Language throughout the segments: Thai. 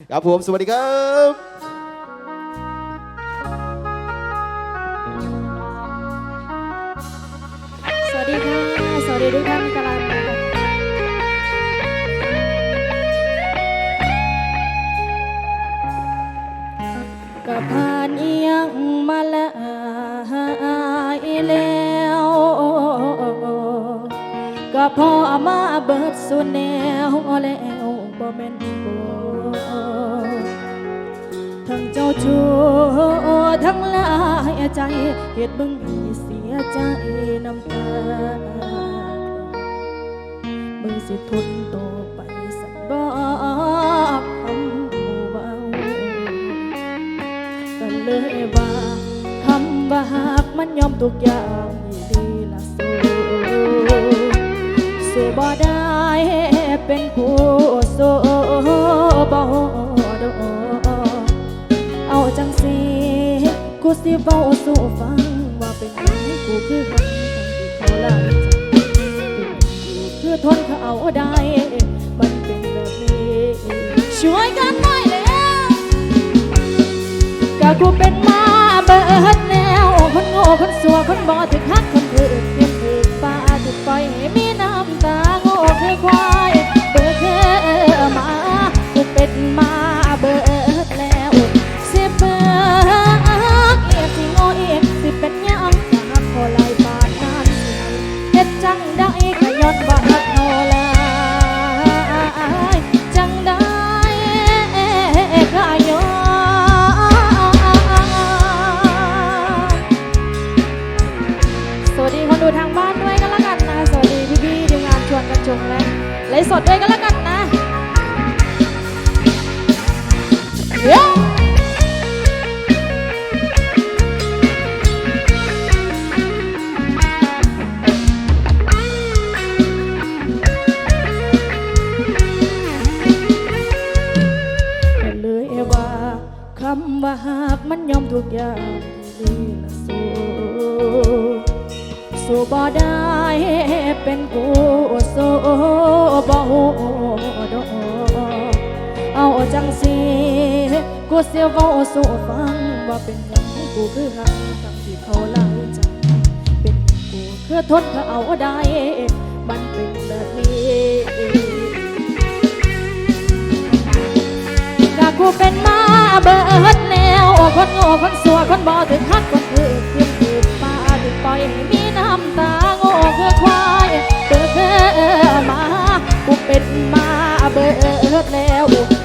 ครับผม สวัสดีครับสวัสดีค่ะ สวัสดีทุกท่านกำลังกับผ่านเอียงมาหลายแล้วก็พอมาเบิดสุดแนวแล้วบ่แม่นบ่ จ้าชู้ทั้งหลายใจเหตุบึงให้เสียใจน้ำตามือสิทนต่อไปสันบอกคำเบาก็เลยว่าคำว่าหากมันยอมทุกอย่างดีละสู้สู้บ่ได้เป็นผู้สู้บ่ กูสิเบาสู่ฟังว่าเป็นหยังกูคือหันที่เขาลาใจคือทนเขาเอาได้ มันเป็นแบบนี้ ช่วยกันหน่อยแล้วก็กูเป็นมาเบิด เลยว่าคำว่าหากมันยอมทุกอย่างดีละสู้สู้บ่ได้เป็นกู เสียเว้าสู่ฟังว่าเป็นหยังกูคือหักตั้งที่เขาหลายใจเป็นกูคือทนเขาเอาได้มันเป็นแบบนี้กะกูเป็นมาเบิดแล้วคนโง่คนสัวคนบ่ถึงฮักคนถือขึ้นถือมาถึงปล่อยให้มีน้ำตาโง่คือควายเบิดเธอมากูเป็นมาเบิดแล้ว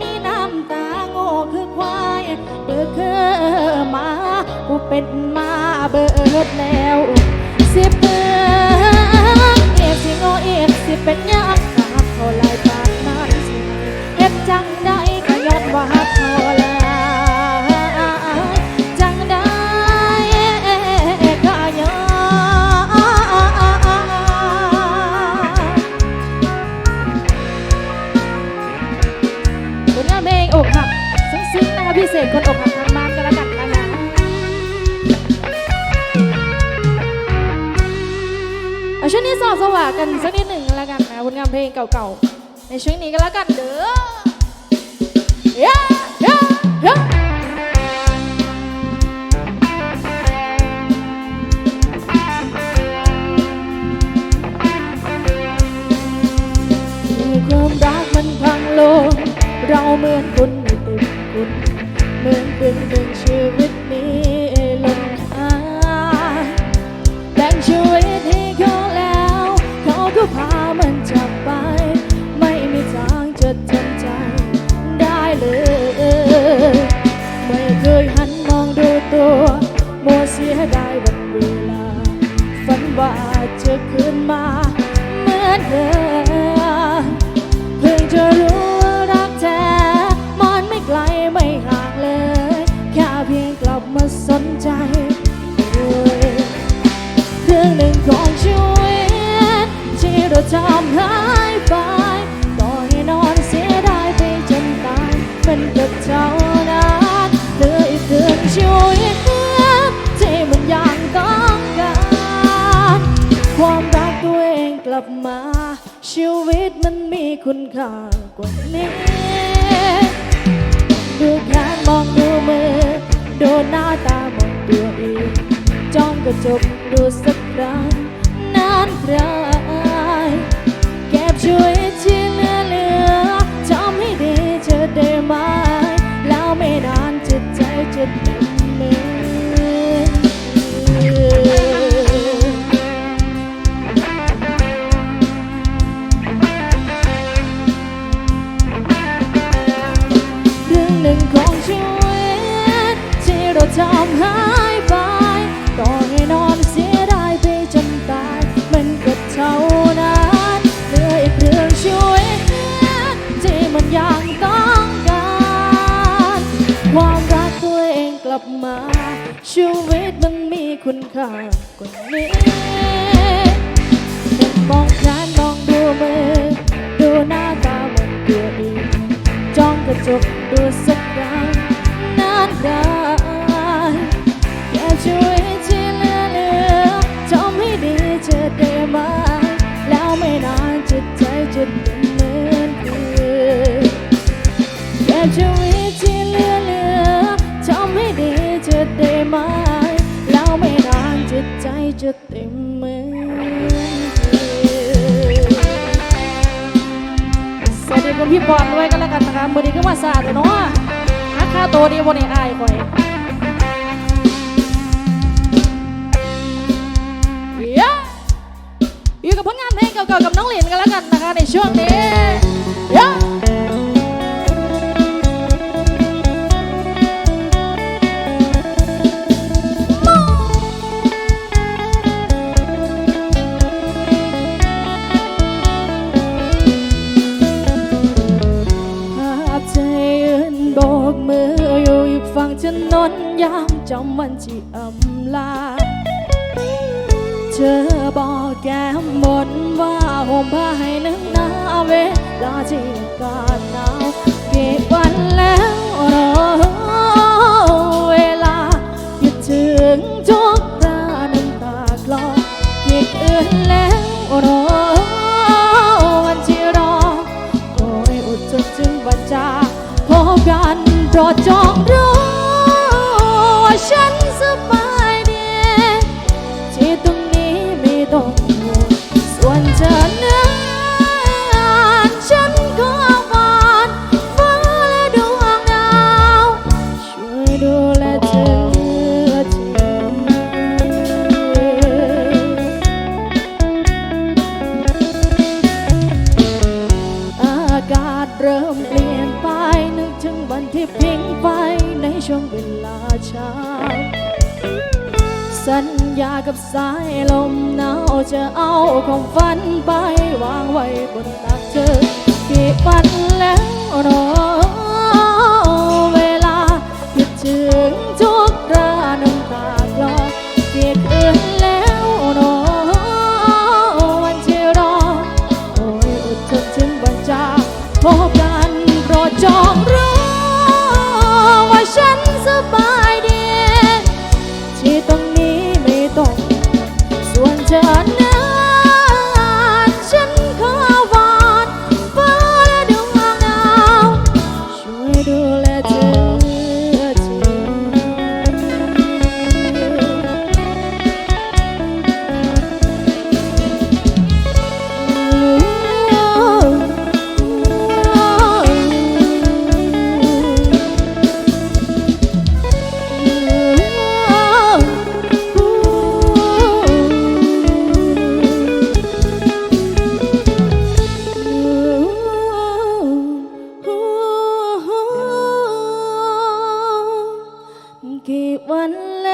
มีน้ำตาโง่คือควายเบิดคือมากูเป็นมาเบิดแล้ว สิเบิดเอียสิโง่เอียสิเป็นยัง ว่ากันสักนิดหนึ่งแล้วกันนะผลงานเพลงเก่าๆ ในช่วงนี้ก็แล้วกันเด้อเย้เย้เย้ความรักมันพังลง เราเหมือนคนไม่เต็มคุณเหมือนกึ่งหนึ่งชี ด้วยเรื่องหนึ่งของชีวิตที่เราทำหายไปต่อให้นอนเสียดายไปจนตายมันกับเท่านั้นเหลืออีกเดือนชีวิตที่มันยังต้องการความรักตัวเองกลับมา ชีวิตมันมีคุณค่ากว่านี้ดูแขนมองดูมือดูหน้าตามองตัวเองจ้องกระจกดูสักครั้งนานครเก็ ชีวิตมันมีคุณค่ากว่านี้มองแขนมองดูมือ ดูหน้าตามองตัวเองจ้องกระจกดูสักครั้งนานไกลแค่ช่วยที่เหลือเหลือทำให้ดีจะได้ไหมแล้วไม่นานจิตใจจะเป็นเหมือนเดิมแค่ชีวิต จะเต็มเหมือนสวัสดีคุณพี่ปอนด้วยกันแล้วกันนะคะมือนี้ก็มาสะอาดเลยเนาะอาคาโตวดีบนไอ้อายก่อยเย้อยู่กับผลงานเพลงเก่าๆกับน้องหลินกันแล้วกันนะคะในช่วงนี้เย้หา ใจยืนโบกมืออยู่อีกฝั่งถนนยามจำวันที่อำลา เธอบอกแก้มบนว่าห่มผ้าให้นึกหนาเวลาที่อากาศหนาวกี่วันแล้วรอ ที่พิงไปในช่วงเวลาเช้า สัญญากับสายลมหนาวจะเอาของฝันไปวางไว้บนตักเธอกี่วันแล้วรอ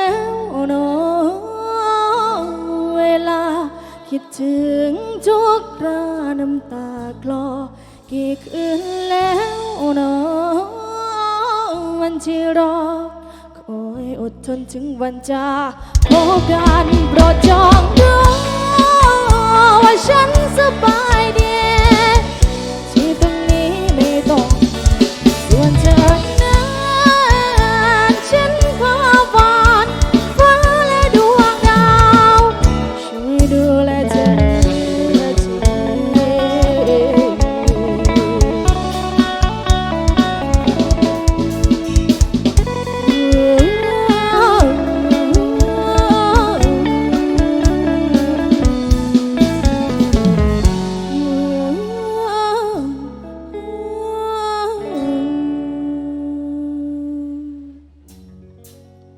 แล้วเนอะเวลา คิดถึงทุกราน้ำตาคลอ กี่คืนแล้วเนอะวันที่รอคอยอดทนถึงวันจากพบกันโปรดจองรู้ว่าฉันสบา